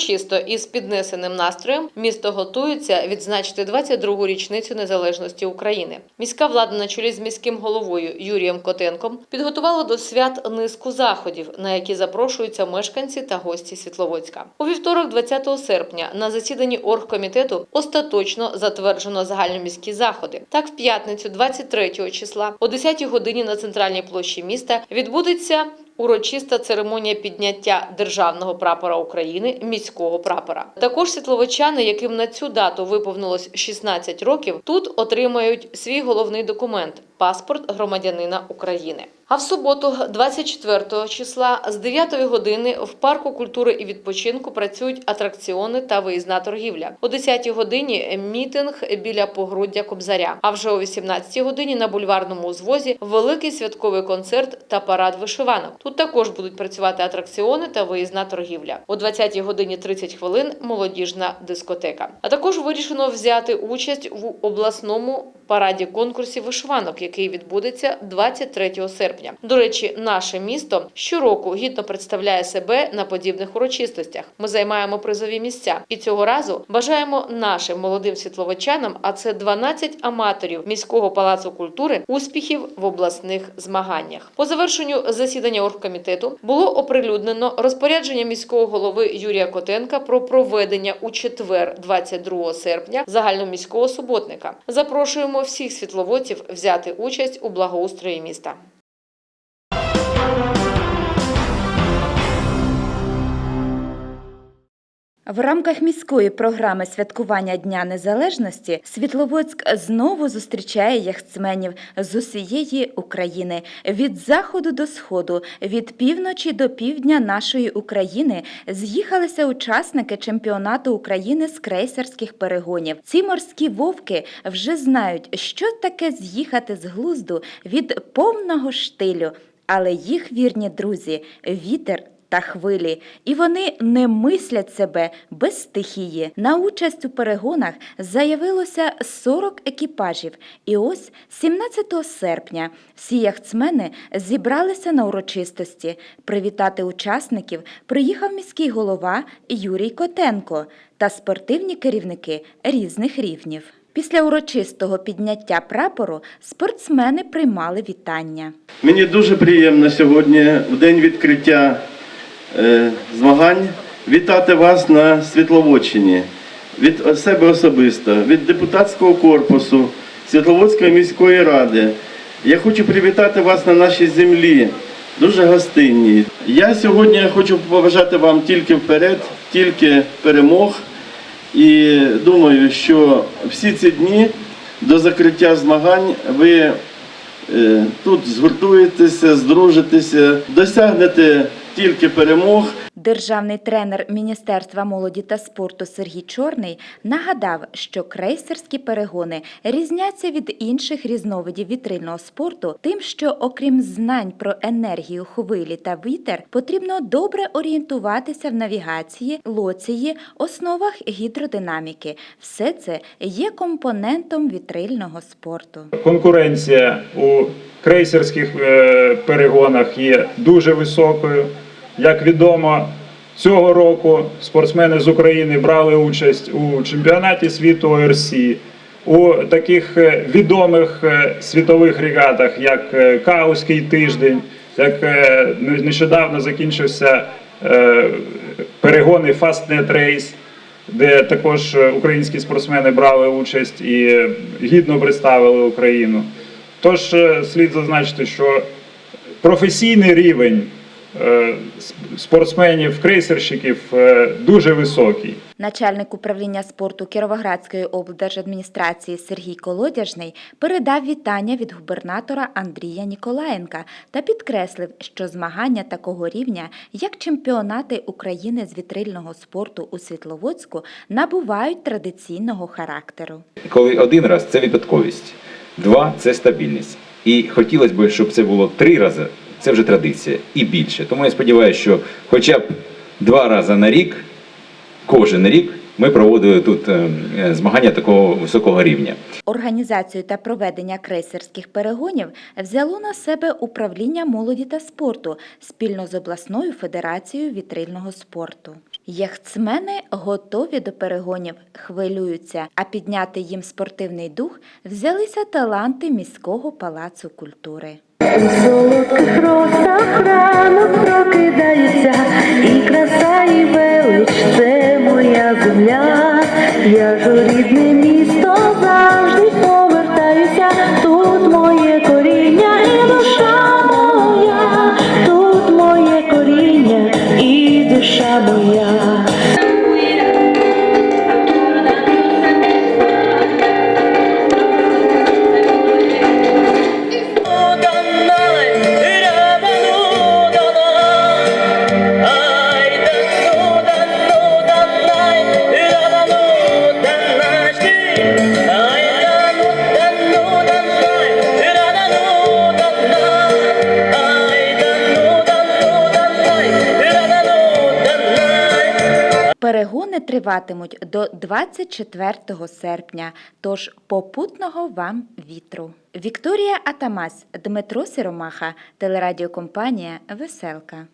Урочисто і з піднесеним настроєм місто готується відзначити 22-гу річницю незалежності України. Міська влада на чолі з міським головою Юрієм Котенком підготувала до свят низку заходів, на які запрошуються мешканці та гості Світловодська. У вівторок, 20 серпня, на засіданні оргкомітету остаточно затверджено загальноміські заходи. Так, в п'ятницю, 23 числа, о 10 годині на центральній площі міста відбудеться урочиста церемонія підняття державного прапора України, міського прапора. Також світловичани, яким на цю дату виповнилось 16 років, тут отримають свій головний документ паспорт громадянина України. А в суботу, 24 числа, з 9 години в парку культури і відпочинку працюють атракціони та виїзна торгівля. О 10 годині мітинг біля погруддя Кобзаря. А вже о 18 годині на бульварному узвозі великий святковий концерт та парад вишиванок. Тут також будуть працювати атракціони та виїзна торгівля. О 20 годині 30 хвилин молодіжна дискотека. А також вирішено взяти участь в обласному параді конкурсів вишиванок, який відбудеться 23 серпня. До речі, наше місто щороку гідно представляє себе на подібних урочистостях. Ми займаємо призові місця, і цього разу бажаємо нашим молодим світловичанам, а це 12 аматорів міського палацу культури, успіхів в обласних змаганнях. По завершенню засідання оргкомітету було оприлюднено розпорядження міського голови Юрія Котенка про проведення у четвер, 22 серпня, загальноміського суботника. Запрошуємо всіх світловодців взяти участь у благоустрої міста. В рамках міської програми святкування Дня Незалежності Світловодськ знову зустрічає яхтсменів з усієї України від заходу до сходу, від півночі до півдня нашої України з'їхалися учасники чемпіонату України з крейсерських перегонів. Ці морські вовки вже знають, що таке з'їхати з глузду від повного штилю. Але їх вірні друзі вітер та хвилі, і вони не мислять себе без стихії. На участь у перегонах заявилося 40 екіпажів. І ось 17 серпня всі яхтсмени зібралися на урочистості. Привітати учасників приїхав міський голова Юрій Котенко та спортивні керівники різних рівнів. Після урочистого підняття прапору спортсмени приймали вітання. Мені дуже приємно сьогодні, в день відкриття змагань, вітати вас на Світловодщині. Від себе особисто, від депутатського корпусу Світловодської міської ради. Я хочу привітати вас на нашій землі, дуже гостинній. Я сьогодні хочу побажати вам тільки вперед, тільки перемог. І думаю, що всі ці дні до закриття змагань ви е, тут згуртуєтеся, здружитеся, досягнете тільки перемог. Державний тренер Міністерства молоді та спорту Сергій Чорний нагадав, що крейсерські перегони різняться від інших різновидів вітрильного спорту тим, що окрім знань про енергію хвилі та вітер, потрібно добре орієнтуватися в навігації, лоції, основах гідродинаміки. Все це є компонентом вітрильного спорту. Конкуренція у крейсерських е, перегонах є дуже високою. Як відомо, цього року спортсмени з України брали участь у чемпіонаті світу ОРС, у таких е, відомих е, світових регатах, як Каузький тиждень, як нещодавно закінчився перегони Fastnet Race, де також українські спортсмени брали участь і гідно представили Україну. Тож е, слід зазначити, що професійний рівень е, спортсменів-крейсерщиків е, дуже високий. Начальник управління спорту Кіровоградської облдержадміністрації Сергій Колодяжний передав вітання від губернатора Андрія Ніколаєнка та підкреслив, що змагання такого рівня, як чемпіонати України з вітрильного спорту у Світловодську, набувають традиційного характеру. Коли один раз це випадковість, два це стабільність. І хотілося б, щоб це було три рази, це вже традиція і більше. Тому я сподіваюся, що хоча б два рази на рік, кожен рік, ми проводили тут е, е, змагання такого високого рівня. Організацію та проведення крейсерських перегонів взяло на себе управління молоді та спорту спільно з обласною федерацією вітрильного спорту. Яхтсмени готові до перегонів, хвилюються, а підняти їм спортивний дух взялися таланти міського палацу культури. У солодких росах ранок прокидається, і краса, і велич це моя земля. Я ж рідне місто завжди триватимуть до 24 серпня, тож попутного вам вітру. Вікторія Атамас, Дмитро Сиромаха, телерадіокомпанія Веселка.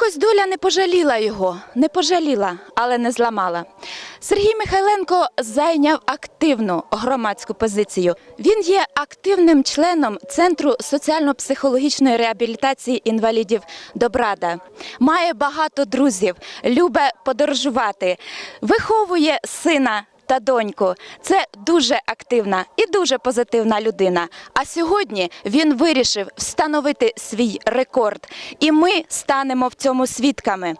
Якось доля не пожаліла його, не пожаліла, але не зламала. Сергій Михайленко зайняв активну громадську позицію. Він є активним членом Центру соціально-психологічної реабілітації інвалідів Добрада. Має багато друзів, любить подорожувати, виховує сина та доньку. Це дуже активна і дуже позитивна людина. А сьогодні він вирішив встановити свій рекорд, і ми станемо в цьому свідками.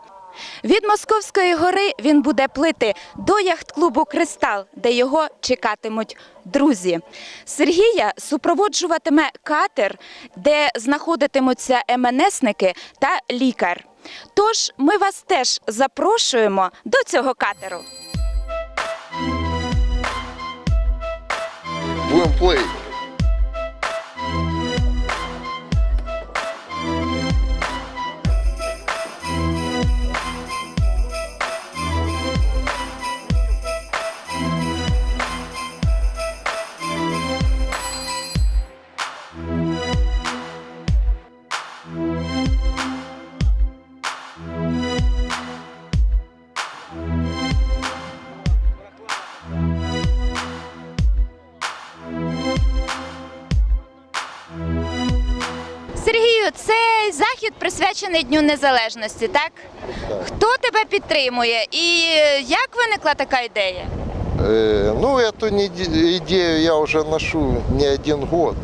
Від Московської гори він буде плити до яхт-клубу Кристал, де його чекатимуть друзі. Сергія супроводжуватиме катер, де знаходитимуться МНСники та лікар. Тож ми вас теж запрошуємо до цього катеру. One play. цей захід присвячений Дню Незалежності, так? Хто тебе підтримує і е, як виникла така ідея? Э, ну, эту неде- идею я уже ношу не один год.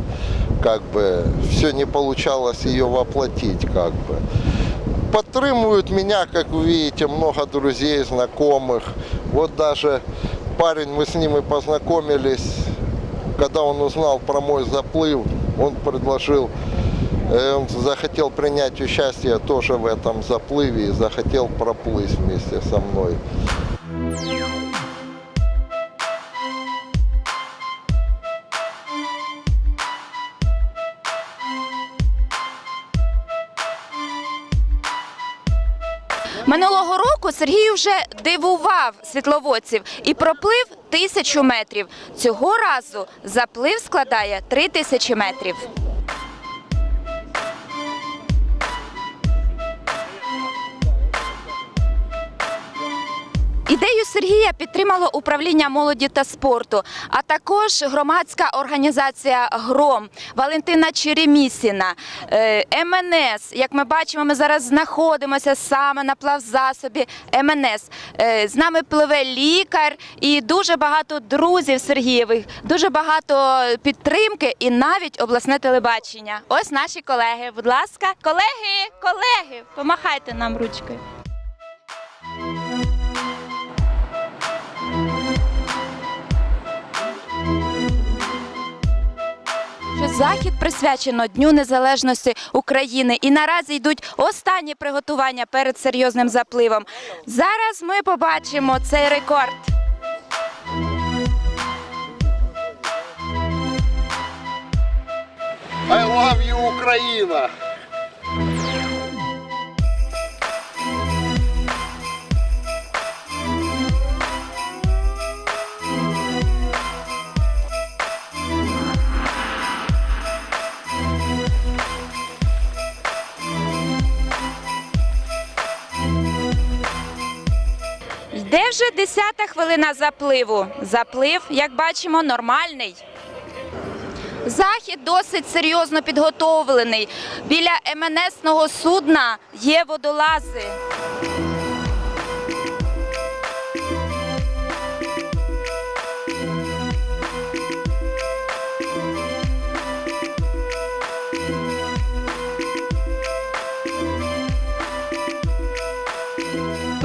Как бы все не получалось ее воплотить, как бы. Подтримуют меня, как вы видите, много друзей, знакомых. Вот даже парень, мы с ним и познакомились, когда он узнал про мой заплыв, он предложил, э, он захотел принять участие тоже в этом заплыве и захотел проплыть вместе со мной. Минулого року Сергій вже дивував світловодців і проплив тисячу метрів. Цього разу заплив складає три тисячі метрів. Ідею Сергія підтримало управління молоді та спорту, а також громадська організація Гром, Валентина Черемісіна, е, МНС. Як ми бачимо, ми зараз знаходимося саме на плавзасобі МНС. Е, З нами пливе лікар і дуже багато друзів Сергієвих, дуже багато підтримки і навіть обласне телебачення. Ось наші колеги. Будь ласка, колеги, колеги, помахайте нам ручкою. Захід присвячено Дню Незалежності України. І наразі йдуть останні приготування перед серйозним запливом. Зараз ми побачимо цей рекорд. I love you, Україна! Вже десята хвилина запливу? Заплив, як бачимо, нормальний. Захід досить серйозно підготовлений. Біля МНСного судна є водолази.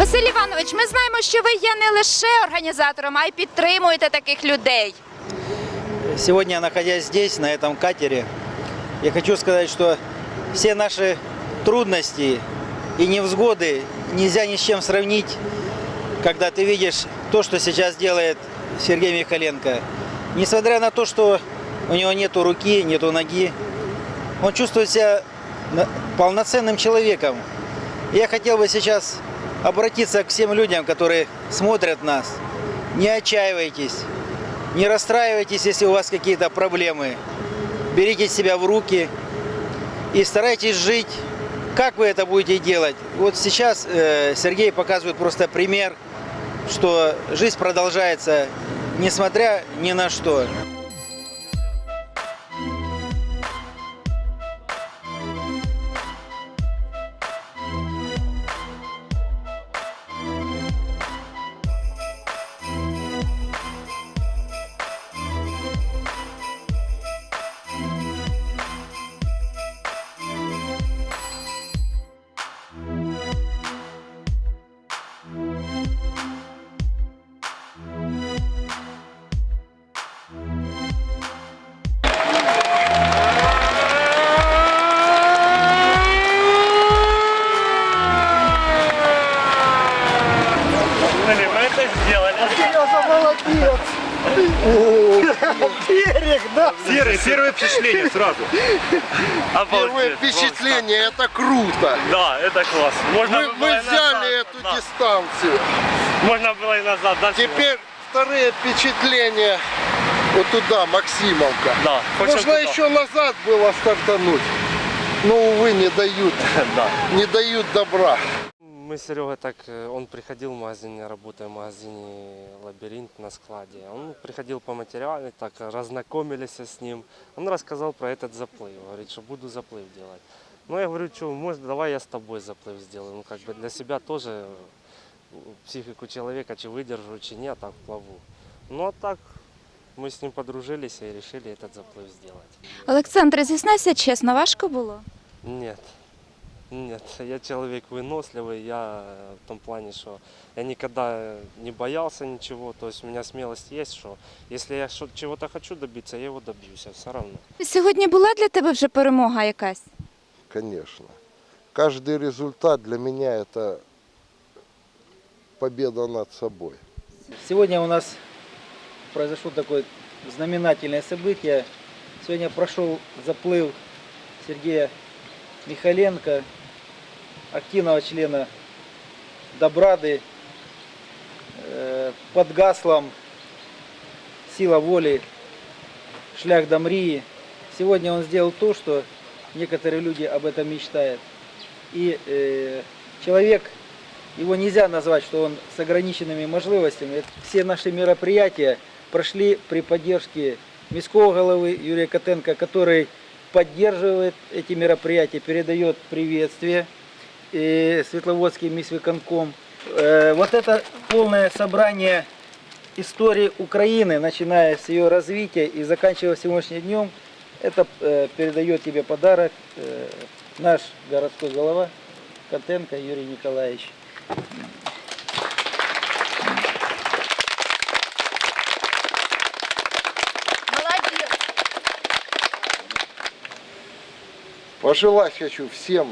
Василь Іванович, ми знаємо, що ви є не лише організатором, а й підтримуєте таких людей. Сегодня, находясь здесь, на этом катере, я хочу сказать, что все наши трудности и невзгоды нельзя ни с чем сравнить, когда ты видишь то, что сейчас делает Сергей Михаленко. Несмотря на то, что у него нету руки, нету ноги, он чувствует себя на- полноценным человеком. Я хотел бы сейчас обратиться к всем людям, которые смотрят нас. Не отчаивайтесь, не расстраивайтесь, если у вас какие-то проблемы. Берите себя в руки и старайтесь жить. Как вы это будете делать? Вот сейчас э, Сергей показывает просто пример, что жизнь продолжается, несмотря ни на что. Круто. Да, это класс. Можно Мы, мы взяли назад, эту да. дистанцию. Можно было и назад. Дальше Теперь вторые впечатления вот туда, Максимовка. Да, Можно туда. еще назад было стартануть. Но, увы, не дают. Да. Не дают добра. Мы с Серегой так, э, он приходил в магазин, я работаю в магазине «Лабиринт» на складе. Он приходил по материалу, так разнакомились с ним. Он рассказал про этот заплыв, говорит, что буду заплыв делать. Ну, я говорю, что, может, давай я с тобой заплыв сделаю. Ну, как бы для себя тоже э, психику человека, чи выдержу, чи нет, так плаву. Ну, а так мы с ним подружились и решили этот заплыв сделать. Олександр, зізнайся чесно, важко було? Нет. Нет, я человек выносливый, я э, в том плане, что я никогда не боялся ничего, то есть у меня смелость есть, что если я шо- чего-то хочу добиться, я его добьюсь, все равно. Сьогодні була для тебе вже перемога якась? Конечно. Каждый результат для меня это победа над собой. Сегодня у нас произошло такое знаменательное событие. Сегодня прошел заплыв Сергея Михаленко, активного члена Добрады, э, под гаслом «Сила воли», «Шлях до Мрии». Сегодня он сделал то, что некоторые люди об этом мечтают. И э, человек, его нельзя назвать, что он с ограниченными можливостями. Все наши мероприятия прошли при поддержке міського головы Юрия Котенко, который поддерживает эти мероприятия, передает приветствие э, Светловодский мисвиконком. Э, вот это полное собрание истории Украины, начиная с ее развития и заканчивая сегодняшним днем, это э, передает тебе подарок э, наш городской голова Котенко Юрий Николаевич. Пожелать хочу всем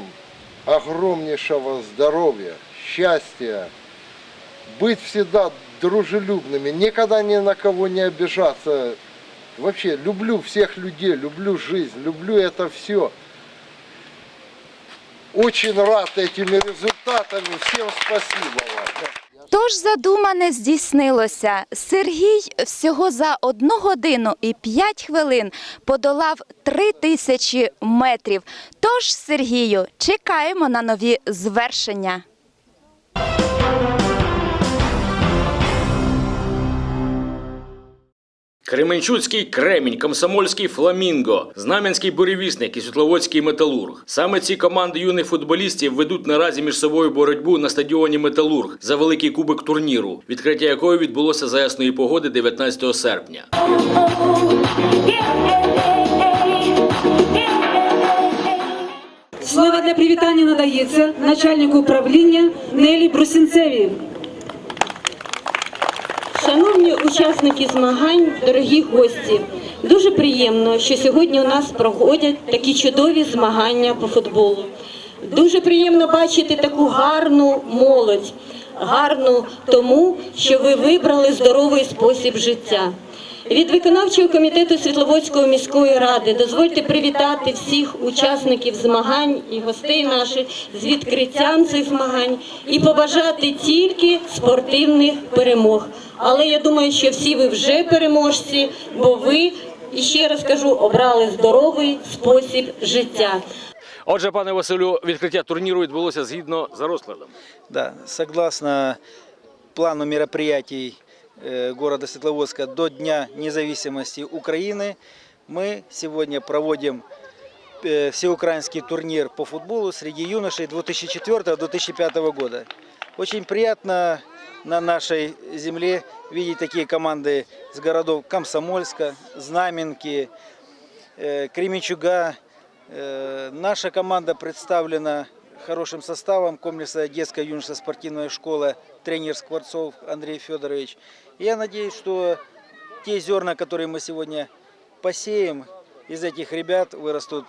огромнейшего здоровья, счастья, быть всегда дружелюбными, никогда ни на кого не обижаться. Вообще, люблю всех людей, люблю жизнь, люблю это все. Очень рад этими результатами. Всем спасибо вам. Тож задумане здійснилося. Сергій всього за одну годину і п'ять хвилин подолав три тисячі метрів. Тож, Сергію, чекаємо на нові звершення. Кременчуцький кремінь, комсомольський фламінго, знам'янський буревісник і світловодський металург. Саме ці команди юних футболістів ведуть наразі між собою боротьбу на стадіоні Металург за великий кубок турніру, відкриття якої відбулося за ясної погоди 19 серпня. Слово для привітання надається начальнику управління Нелі Брусінцеві. Учасники змагань, дорогі гості, дуже приємно, що сьогодні у нас проходять такі чудові змагання по футболу. Дуже приємно бачити таку гарну молодь, гарну тому, що ви вибрали здоровий спосіб життя. Від виконавчого комітету Світловодської міської ради дозвольте привітати всіх учасників змагань і гостей наших з відкриттям цих змагань і побажати тільки спортивних перемог. Але я думаю, що всі ви вже переможці, бо ви, і ще раз кажу, обрали здоровий спосіб життя. Отже, пане Василю, відкриття турніру відбулося згідно за розкладом. Да, согласно плану мероприятий города Светловодска до Дня независимости Украины, мы сегодня проводим э, всеукраинский турнир по футболу среди юношей 2004-2005 года. Очень приятно на нашей земле видеть такие команды с городов Комсомольска, Знаменки, э, Кременчуга. Э, Наша команда представлена хорошим составом комплекса детская юношеская спортивная школа, тренер Скворцов Андрей Федорович. Я надеюсь, что те зерна, которые мы сегодня посеем, из этих ребят вырастут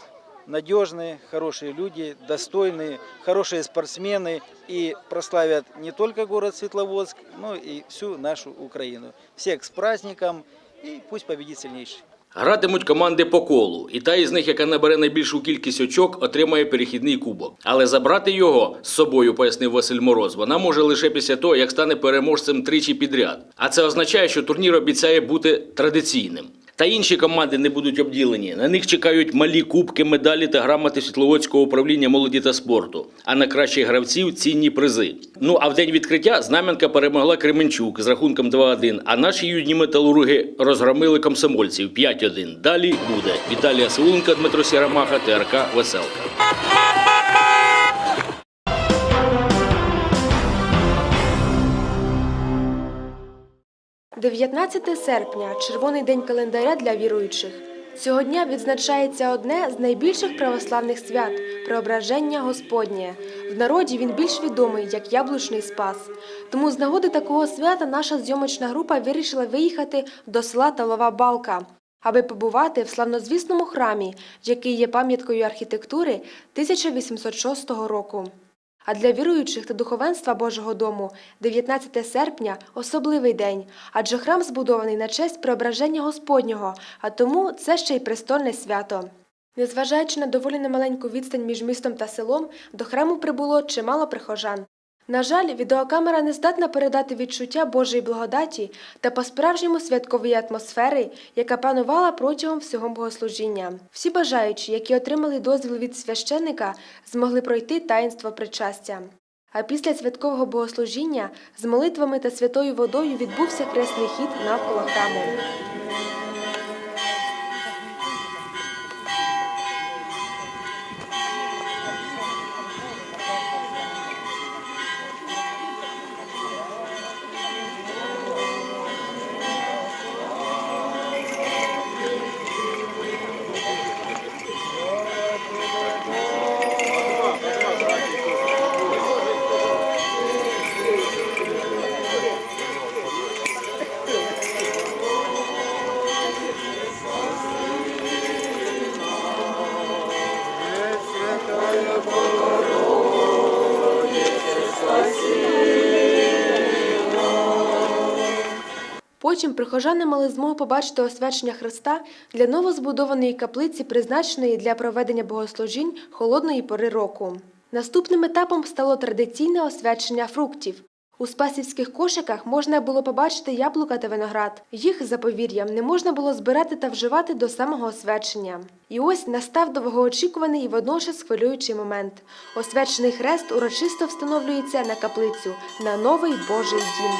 надежные, хорошие люди, достойные, хорошие спортсмены и прославят не только город Светловодск, но и всю нашу Украину. Всех с праздником и пусть победит сильнейший. Гратимуть команди по колу, і та із них, яка набере найбільшу кількість очок, отримає перехідний кубок. Але забрати його з собою, пояснив Василь Мороз, вона може лише після того, як стане переможцем тричі підряд. А це означає, що турнір обіцяє бути традиційним. Та інші команди не будуть обділені. На них чекають малі кубки, медалі та грамоти Світловодського управління молоді та спорту. А на кращих гравців цінні призи. Ну а в день відкриття Знам'янка перемогла Кременчук з рахунком 2-1, а наші юні металурги розгромили комсомольців 5-1. Далі буде Віталія Сауленка, Дмитро Сірамаха, ТРК Веселка. 19 серпня червоний день календаря для віруючих. Цього дня відзначається одне з найбільших православних свят преображення Господнє. В народі він більш відомий як Яблучний Спас. Тому з нагоди такого свята наша зйомочна група вирішила виїхати до села Талова Балка, аби побувати в славнозвісному храмі, який є пам'яткою архітектури 1806 року. А для віруючих та духовенства Божого дому 19 серпня особливий день, адже храм збудований на честь преображення Господнього, а тому це ще й престольне свято. Незважаючи на доволі немаленьку відстань між містом та селом, до храму прибуло чимало прихожан. На жаль, відеокамера не здатна передати відчуття Божої благодаті та по-справжньому святкової атмосфери, яка панувала протягом всього богослужіння. Всі бажаючі, які отримали дозвіл від священника, змогли пройти таїнство причастя. А після святкового богослужіння з молитвами та святою водою відбувся хресний хід навколо храму. Потім прихожани мали змогу побачити освячення Христа для новозбудованої каплиці, призначеної для проведення богослужінь холодної пори року. Наступним етапом стало традиційне освячення фруктів. У спасівських кошиках можна було побачити яблука та виноград. Їх, за повір'ям, не можна було збирати та вживати до самого освячення. І ось настав довгоочікуваний і водночас хвилюючий момент. Освячений хрест урочисто встановлюється на каплицю на новий Божий дім.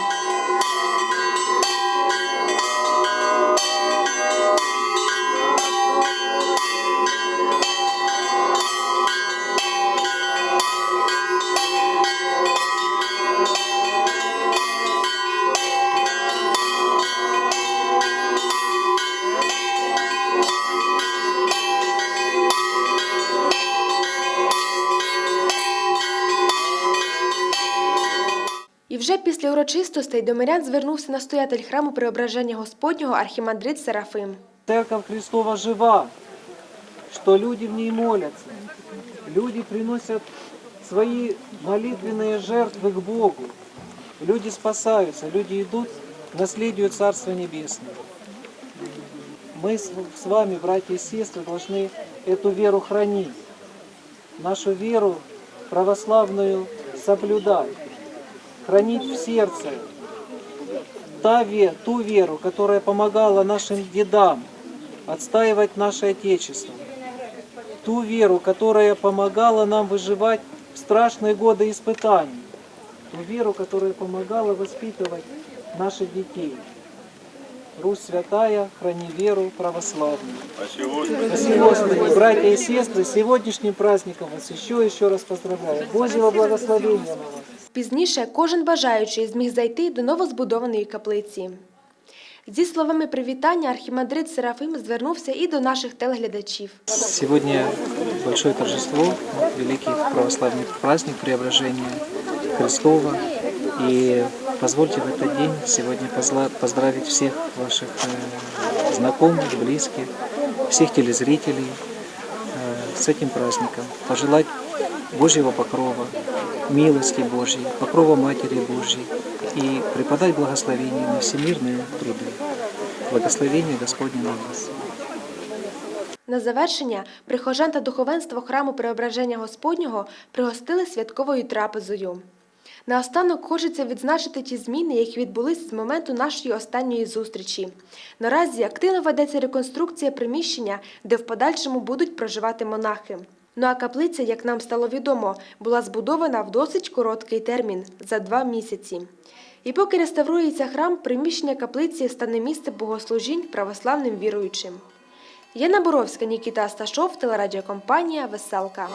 урочистостей до мирян звернувся настоятель храму Преображення Господнього архімандрит Серафим. Церковь Христова жива, что люди в ней молятся. Люди приносят свои молитвенные жертвы к Богу. Люди спасаются, люди идут к наследию Царства Небесного. Мы с с вами, братья и сестры, должны эту веру хранить, нашу веру православную соблюдать, Хранить в сердце, та ту веру, которая помогала нашим дедам отстаивать наше Отечество, ту веру, которая помогала нам выживать в страшные годы испытаний, ту веру, которая помогала воспитывать наших детей. Русь святая, храни веру православную. Спасибо, Господи. Братья и сестры, с сегодняшним праздником вас еще еще раз поздравляю. Божьего благословения на вас. Пізніше кожен бажаючий зміг зайти до новозбудованої каплиці. Зі словами привітання архімандрит Серафим звернувся і до наших телеглядачів. Сегодня большое торжество, великий православный праздник Преображения Христова. И позвольте в этот день сегодня позла- поздравить всех ваших э, знакомых, близких, всех телезрителей э, с этим праздником. Пожелать Божьего покрова, милости Божьей, покрова Матери Божьей и преподать благословение на всемирные труды. Благословение Господне на вас. На завершення прихожан та духовенство храму Преображення Господнього пригостили святковою трапезою. Наостанок хочеться відзначити ті зміни, які відбулись з моменту нашої останньої зустрічі. Наразі активно ведеться реконструкція приміщення, де в подальшому будуть проживати монахи. Ну а каплиця, як нам стало відомо, була збудована в досить короткий термін за два місяці. І поки реставрується храм, приміщення каплиці стане місце богослужінь православним віруючим. Яна Боровська, Нікіта Асташов, телерадіокомпанія Веселка.